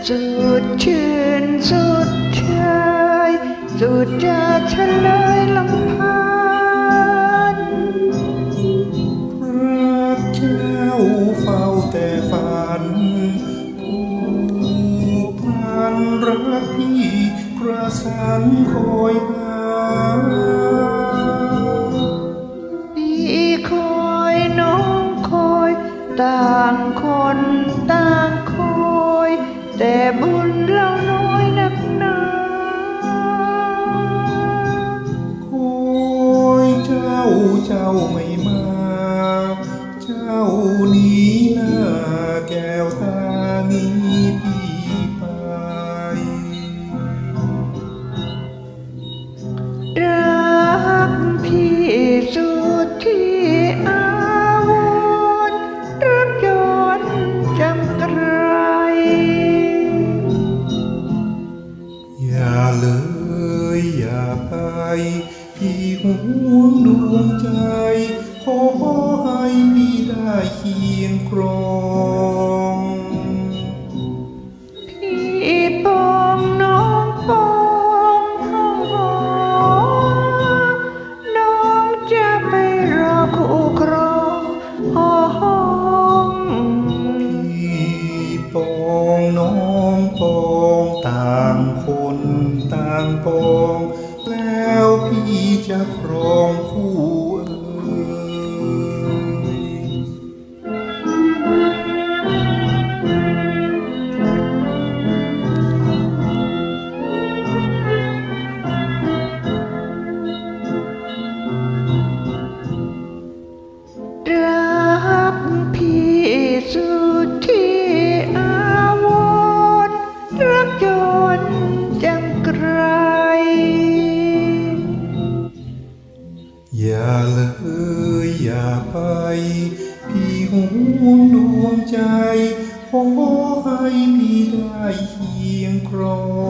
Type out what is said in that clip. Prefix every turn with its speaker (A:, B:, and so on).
A: ดชื่นสุดชายสุดจะเฉลยลำพัน
B: รักเจ้าเฝ้าแต่ฝันผูกพันรักพี่ประสานคอยหา
A: พี่คอยน้องคอย ต่างคนต่างคอย แต่บุญเราน้อยนักหนา
B: คอย
A: อย่า
B: ไปพี่ห่วงดวงใจ ขอให้พี่ได้เคียงครอง
A: พี่ปองน้องปองห้องหอน้องจะไปรอคู่ครองหอห้อง
B: พี่ปองน้องปองต่างคนต่างปองแล้ว พี่จะครองคู่เอ่ย
A: รักพี่สุ
B: อย่าไป พี่ห่วงดวงใจ ขอให้พี่ได้เคียงครอง